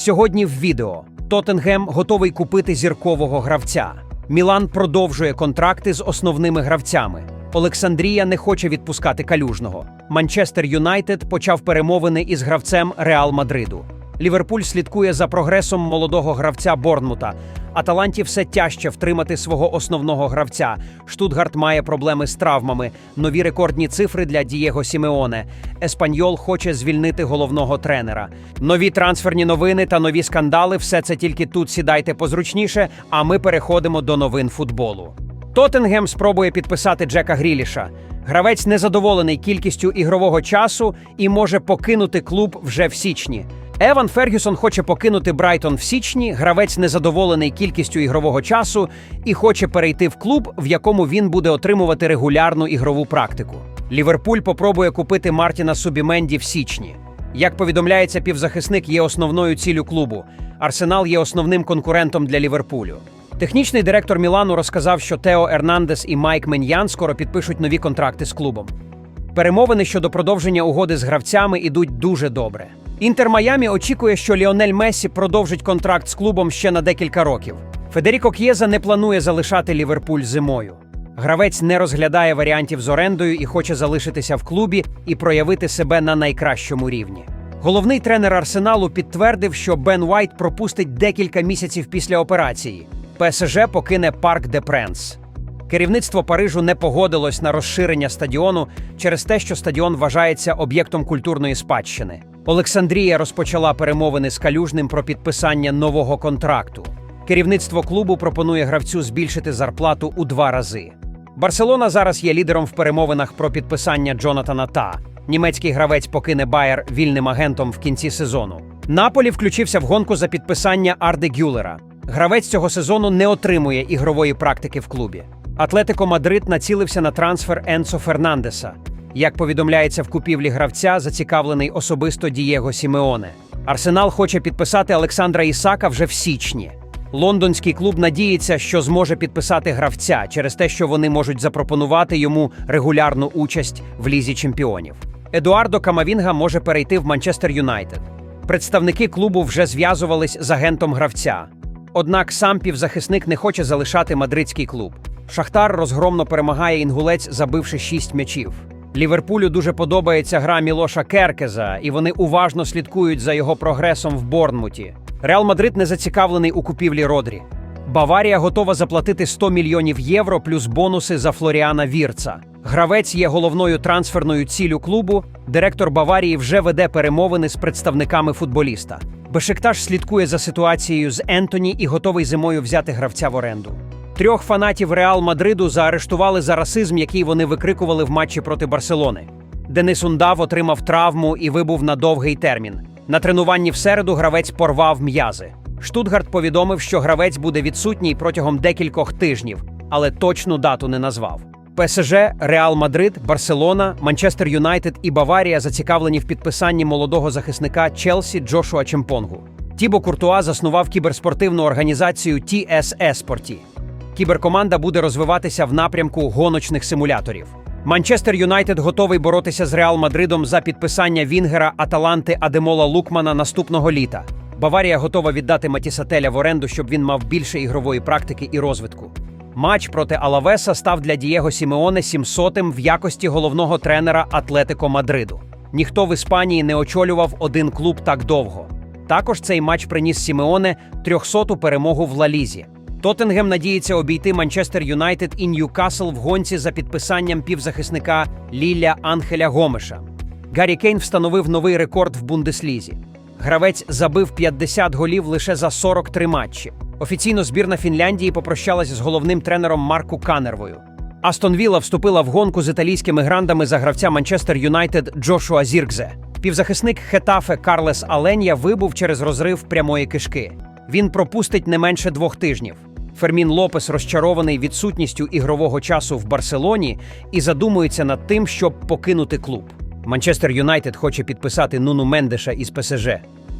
Сьогодні в відео Тоттенгем готовий купити зіркового гравця. Мілан продовжує контракти з основними гравцями. Олександрія не хоче відпускати калюжного. Манчестер Юнайтед почав перемовини із гравцем Реал Мадриду. Ліверпуль слідкує за прогресом молодого гравця Борнмута. Аталанті все тяжче втримати свого основного гравця. Штутгарт має проблеми з травмами. Нові рекордні цифри для Дієго Сімеоне. Еспаньол хоче звільнити головного тренера. Нові трансферні новини та нові скандали. Все це тільки тут сідайте позручніше. А ми переходимо до новин футболу. Тоттенгем спробує підписати Джека Гріліша. Гравець незадоволений кількістю ігрового часу і може покинути клуб вже в січні. Еван Фергюсон хоче покинути Брайтон в січні. Гравець незадоволений кількістю ігрового часу і хоче перейти в клуб, в якому він буде отримувати регулярну ігрову практику. Ліверпуль попробує купити Мартіна Субіменді в січні. Як повідомляється, півзахисник є основною ціллю клубу. Арсенал є основним конкурентом для Ліверпулю. Технічний директор Мілану розказав, що Тео Ернандес і Майк Меньян скоро підпишуть нові контракти з клубом. Перемовини щодо продовження угоди з гравцями ідуть дуже добре. Інтер Майамі очікує, що Ліонель Мессі продовжить контракт з клубом ще на декілька років. Федеріко К'єза не планує залишати Ліверпуль зимою. Гравець не розглядає варіантів з орендою і хоче залишитися в клубі і проявити себе на найкращому рівні. Головний тренер Арсеналу підтвердив, що Бен Уайт пропустить декілька місяців після операції. ПСЖ покине Парк де Пренс. Керівництво Парижу не погодилось на розширення стадіону через те, що стадіон вважається об'єктом культурної спадщини. Олександрія розпочала перемовини з Калюжним про підписання нового контракту. Керівництво клубу пропонує гравцю збільшити зарплату у два рази. Барселона зараз є лідером в перемовинах про підписання Джонатана Та. Німецький гравець покине Байер вільним агентом в кінці сезону. Наполі включився в гонку за підписання Арде Гюлера. Гравець цього сезону не отримує ігрової практики в клубі. Атлетико Мадрид націлився на трансфер Енсо Фернандеса. Як повідомляється в купівлі гравця, зацікавлений особисто Дієго Сімеоне. Арсенал хоче підписати Олександра Ісака вже в січні. Лондонський клуб надіється, що зможе підписати гравця через те, що вони можуть запропонувати йому регулярну участь в лізі чемпіонів. Едуардо Камавінга може перейти в Манчестер Юнайтед. Представники клубу вже зв'язувались з агентом гравця. Однак сам півзахисник не хоче залишати мадридський клуб. Шахтар розгромно перемагає інгулець, забивши шість м'ячів. Ліверпулю дуже подобається гра Мілоша Керкеза, і вони уважно слідкують за його прогресом в Борнмуті. Реал Мадрид не зацікавлений у купівлі Родрі. Баварія готова заплатити 100 мільйонів євро плюс бонуси за Флоріана Вірца. Гравець є головною трансферною ціллю клубу. Директор Баварії вже веде перемовини з представниками футболіста. Бешикташ слідкує за ситуацією з Ентоні і готовий зимою взяти гравця в оренду. Трьох фанатів Реал Мадриду заарештували за расизм, який вони викрикували в матчі проти Барселони. Денис Ундав отримав травму і вибув на довгий термін. На тренуванні в середу гравець порвав м'язи. Штутгарт повідомив, що гравець буде відсутній протягом декількох тижнів, але точну дату не назвав. ПСЖ, Реал Мадрид, Барселона, Манчестер Юнайтед і Баварія зацікавлені в підписанні молодого захисника Челсі Джошуа Чемпонгу. Тібо Куртуа заснував кіберспортивну організацію TSE Спорті. Кіберкоманда буде розвиватися в напрямку гоночних симуляторів. Манчестер Юнайтед готовий боротися з Реал Мадридом за підписання Вінгера Аталанти Адемола Лукмана наступного літа. Баварія готова віддати Матісателя в оренду, щоб він мав більше ігрової практики і розвитку. Матч проти Алавеса став для Дієго Сімеоне 700-м в якості головного тренера Атлетико Мадриду. Ніхто в Іспанії не очолював один клуб так довго. Також цей матч приніс Сімеоне 300-ту перемогу в Лалізі. Тоттенгем надіється обійти Манчестер Юнайтед і Ньюкасл в гонці за підписанням півзахисника Лілля Анхеля Гомеша. Гаррі Кейн встановив новий рекорд в Бундеслізі. Гравець забив 50 голів лише за 43 матчі. Офіційно збірна Фінляндії попрощалася з головним тренером Марку Канервою. Астон Вілла вступила в гонку з італійськими грандами за гравця Манчестер Юнайтед Джошуа Зіркзе. Півзахисник Хетафе Карлес Аленя вибув через розрив прямої кишки. Він пропустить не менше двох тижнів. Фермін Лопес розчарований відсутністю ігрового часу в Барселоні і задумується над тим, щоб покинути клуб. Манчестер Юнайтед хоче підписати Нуну Мендеша із ПСЖ.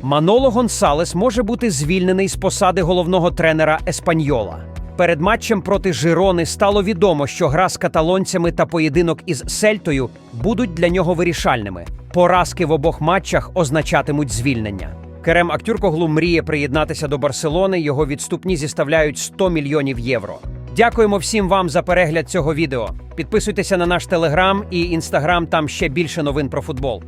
Маноло Гонсалес може бути звільнений з посади головного тренера Еспаньола. Перед матчем проти Жирони стало відомо, що гра з каталонцями та поєдинок із Сельтою будуть для нього вирішальними. Поразки в обох матчах означатимуть звільнення. Керем Актюркоглу мріє приєднатися до Барселони. Його відступні зіставляють 100 мільйонів євро. Дякуємо всім вам за перегляд цього відео. Підписуйтеся на наш телеграм і інстаграм. Там ще більше новин про футбол.